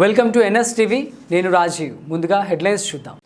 Welcome to NS TV. నేను రాజీవ్. ముందుగా headlines చూద్దాం.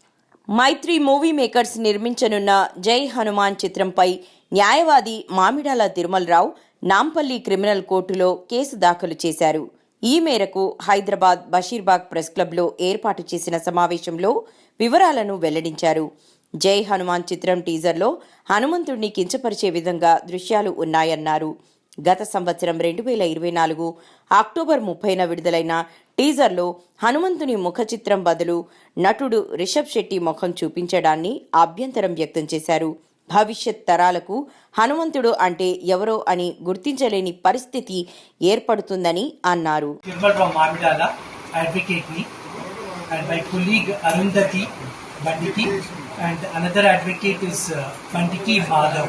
మైత్రి మూవీ మేకర్స్ నిర్మించనున్న జై హనుమాన్ చిత్రంపై న్యాయవాది మామిడాల తిరుమలరావు నాంపల్లి క్రిమినల్ కోర్టులో కేసు దాఖలు చేశారు. ఈ మేరకు హైదరాబాద్ బషీర్బాగ్ ప్రెస్ క్లబ్లో ఏర్పాటు చేసిన సమావేశంలో వివరాలను వెల్లడించారు. జై హనుమాన్ చిత్రం టీజర్లో హనుమంతుడిని కించపరిచే విధంగా దృశ్యాలు ఉన్నాయన్నారు. గత సంవత్సరం రెండు వేల ఇరవై నాలుగు అక్టోబర్ ముప్పైన విడుదలైన టీజర్లో హనుమంతుని ముఖ చిత్రం బదులు నటుడు రిషబ్ శెట్టి ముఖం చూపించడాన్ని అభ్యంతరం వ్యక్తం చేశారు. భవిష్యత్ తరాలకు హనుమంతుడు అంటే ఎవరో అని గుర్తించలేని పరిస్థితి ఏర్పడుతుందని అన్నారు. And my colleague Arundhati Bandiki, and another advocate is uh, Bandiki Madhav,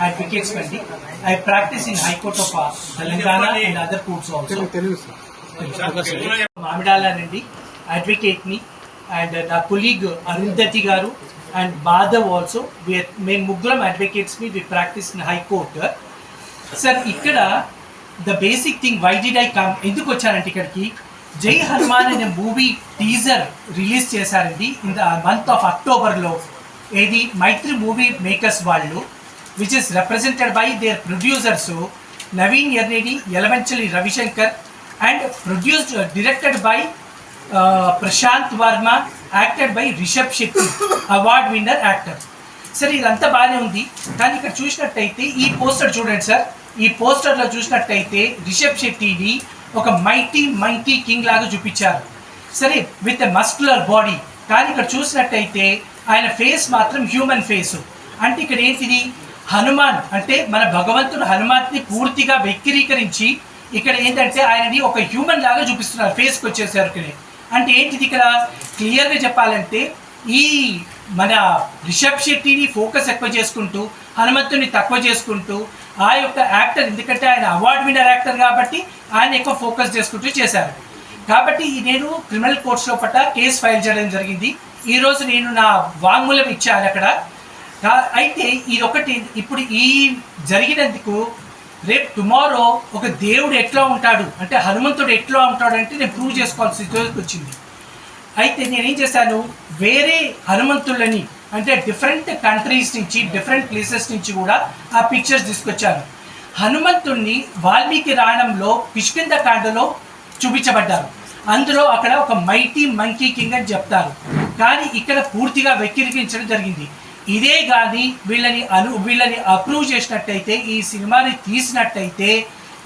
I picket స్పెండి I practice in high court of Telangana and other courts also మామిడాలండి అడ్వకేట్ని అండ్ నా colleague Arundhati garu and Madhav also మేము ముగ్గురం అడ్వకేట్స్ని we practice in high court sir ఇక్కడ the basic thing why did I come ఎందుకు వచ్చానంటే ఇక్కడికి? జై హనుమాన్ అనే movie teaser release చేశారండి. ఇన్ ద మంత్ ఆఫ్ అక్టోబర్లో ఏది? మైత్రి మూవీ మేకర్స్ వాళ్ళు which is represented by their producers Naveen Yerneni Yalamanchili Ravishankar and produced directed by Prashanth Varma acted by Rishab Shetty award winner actor sir ఇదంతా బాగానే ఉంది. కానీ ఇక్కడ చూసినట్టయితే ఈ పోస్టర్ చూడండి సార్ ఈ పోస్టర్లో చూసినట్టయితే రిషబ్ శెట్టిని ఒక మైటీ మైటీ కింగ్ లాగా చూపించారు. సరే విత్ మస్కులర్ బాడీ కానీ ఇక్కడ చూసినట్టయితే ఆయన ఫేస్ మాత్రం హ్యూమన్ ఫేస్ అంటే ఇక్కడ ఏంటిది? హనుమాన్ అంటే మన భగవంతుడు హనుమాన్ని పూర్తిగా వ్యక్తీకరించి ఇక్కడ ఏంటంటే ఆయనని ఒక హ్యూమన్ లాగా చూపిస్తున్నారు ఫేస్కి వచ్చేసరికి అంటే ఏంటిది ఇక్కడ? క్లియర్గా చెప్పాలంటే ఈ మన రిషబ్ శెట్టిని ఫోకస్ ఎక్కువ చేసుకుంటూ హనుమంతుని తక్కువ చేసుకుంటూ ఆ యొక్క యాక్టర్ ఎందుకంటే ఆయన అవార్డు విన్నర్ యాక్టర్ కాబట్టి ఆయన ఎక్కువ ఫోకస్ చేసుకుంటూ చేశారు. కాబట్టి ఈ నేను క్రిమినల్ కోర్ట్స్లో పట్ట కేసు ఫైల్ చేయడం జరిగింది. ఈరోజు నేను నా వాంగ్మూలం ఇచ్చాను అక్కడ. అయితే ఇది ఒకటి ఇప్పుడు ఈ జరిగినందుకు రేపు టుమారో ఒక దేవుడు ఎట్లా ఉంటాడు? అంటే హనుమంతుడు ఎట్లా ఉంటాడు అంటే నేను ప్రూవ్ చేసుకోవాల్సి వచ్చింది. అయితే నేనేం చేశాను? వేరే హనుమంతులని అంటే డిఫరెంట్ కంట్రీస్ నుంచి డిఫరెంట్ ప్లేసెస్ నుంచి కూడా ఆ పిక్చర్స్ తీసుకొచ్చాను. హనుమంతుణ్ణి వాల్మీకి రాయణంలో కిష్కింద కాండలో చూపించబడ్డారు. అందులో అక్కడ ఒక మైటీ మంకీ కింగ్ అని చెప్తారు. కానీ ఇక్కడ పూర్తిగా వెక్కిరికించడం జరిగింది. ఇదే కానీ వీళ్ళని అను వీళ్ళని అప్రూవ్ చేసినట్టయితే ఈ సినిమాని తీసినట్టయితే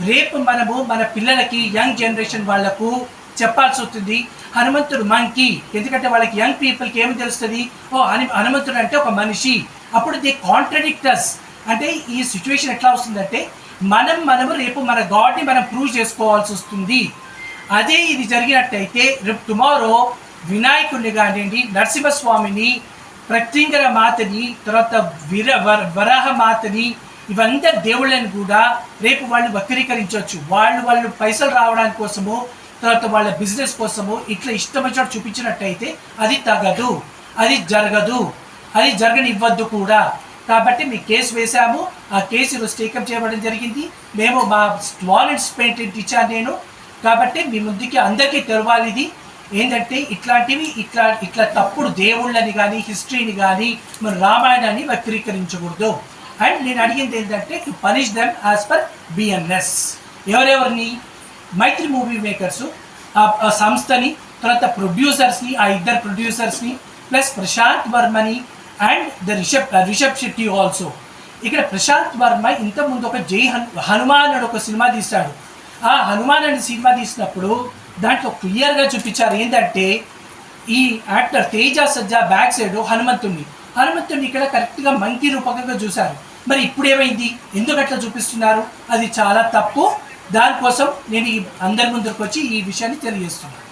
రేపు మనము మన పిల్లలకి యంగ్ జనరేషన్ వాళ్ళకు చెప్పాల్సి వస్తుంది. హనుమంతుడు మంకీ ఎందుకంటే వాళ్ళకి యంగ్ పీపుల్కి ఏమి తెలుస్తుంది? ఓ హను హనుమంతుడు అంటే ఒక మనిషి. అప్పుడు ది కాంట్రడిక్టర్స్. అంటే ఈ సిచ్యువేషన్ ఎట్లా వస్తుందంటే మనం మనము రేపు మన గాడ్ని మనం ప్రూవ్ చేసుకోవాల్సి వస్తుంది. అదే ఇది జరిగినట్టయితే రేపు టుమారో వినాయకుడిని కానివ్వండి నరసింహస్వామిని ప్రత్యంగర మాతని తర్వాత విర వర- వరాహ మాతని ఇవంతా దేవుళ్ళని కూడా రేపు వాళ్ళు వక్రీకరించవచ్చు వాళ్ళు వాళ్ళు పైసలు రావడానికి కోసము తర్వాత వాళ్ళ బిజినెస్ కోసము ఇట్లా ఇష్టమైన చూపించినట్టయితే అది తగదు అది జరగదు అది జరగనివ్వద్దు కూడా కాబట్టి మీ కేసు వేశాము. ఆ కేసు ఈరోజు టేకప్ చేయబడడం జరిగింది. మేము మా వాలెట్స్ పెయింటింగ్ ఇచ్చాను నేను. కాబట్టి మీ ముందుకి అందరికీ తెరవాలి ఇది. ఏంటంటే ఇట్లాంటివి ఇట్లా ఇట్లా తప్పుడు దేవుళ్ళని కానీ హిస్టరీని కానీ మన రామాయణాన్ని వక్రీకరించకూడదు. అండ్ నేను అడిగింది ఏంటంటే you punish them as per BNS ఎవరెవరిని? మైత్రి మూవీ మేకర్స్ ఆ సంస్థని తర్వాత ప్రొడ్యూసర్స్ని ఆ ఇద్దరు ప్రొడ్యూసర్స్ని plus Prashanth వర్మని and the Rishab Rishab Shetty also. ఇక్కడ ప్రశాంత్ వర్మ ఇంతకుముందు ఒక జై హను హనుమాన్ అని ఒక సినిమా తీశాడు. ఆ హనుమాన్ అనే సినిమా తీసినప్పుడు దాంట్లో క్లియర్గా చూపించారు ఏంటంటే ఈ actor Teja Sajja back side హనుమంతుణ్ణి. హనుమంతుణ్ణి ఇక్కడ కరెక్ట్గా మంకీ రూపకంగా చూశారు. మరి ఇప్పుడు ఏమైంది ఎందుకు అట్లా చూపిస్తున్నారు? అది చాలా తప్పు. దానికోసం నేను ఈ అందరి ముందుకు వచ్చి ఈ విషయాన్ని తెలియజేస్తున్నాను.